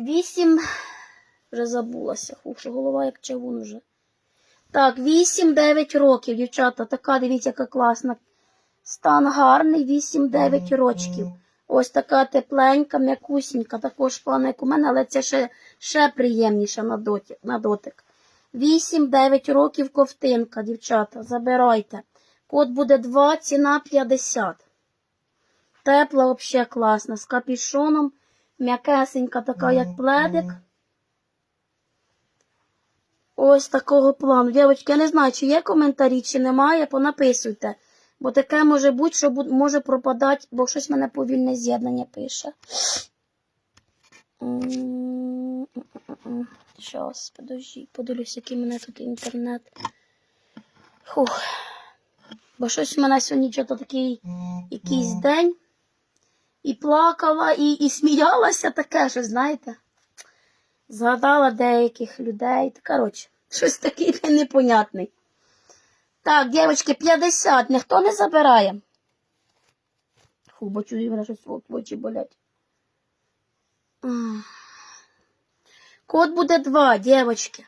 вісім. Вже забулася. Фу, що голова як чавун вже. Так, 8-9 років, дівчата. Така, дивіться, яка класна. Стан гарний, 8-9 рочків. Ось така тепленька, м'якусінька, також плана, як у мене, але це ще, ще приємніше на дотик. На дотик. 8-9 років ковтинка, дівчата, забирайте. Код буде 2, ціна 50. Тепла, взагалі класна, з капішоном, м'якесенька, така, як пледик. Ось такого плану. Дівчатки, я не знаю, чи є коментарі, чи немає, понаписуйте. Бо таке може бути, що може пропадати, бо щось мене повільне з'єднання пише. Щас, подожди, подивлюсь, який мене тут інтернет. Фух. Бо щось в мене сьогодні такий якийсь день. І плакала, і, і сміялася таке, що знаєте. Згадала деяких людей. Коротше, щось день непонятний. Так, дівчатки, 50, ніхто не забирає. Фу, бо чую, мене щось очі болять. Код буде 2, дівчатки.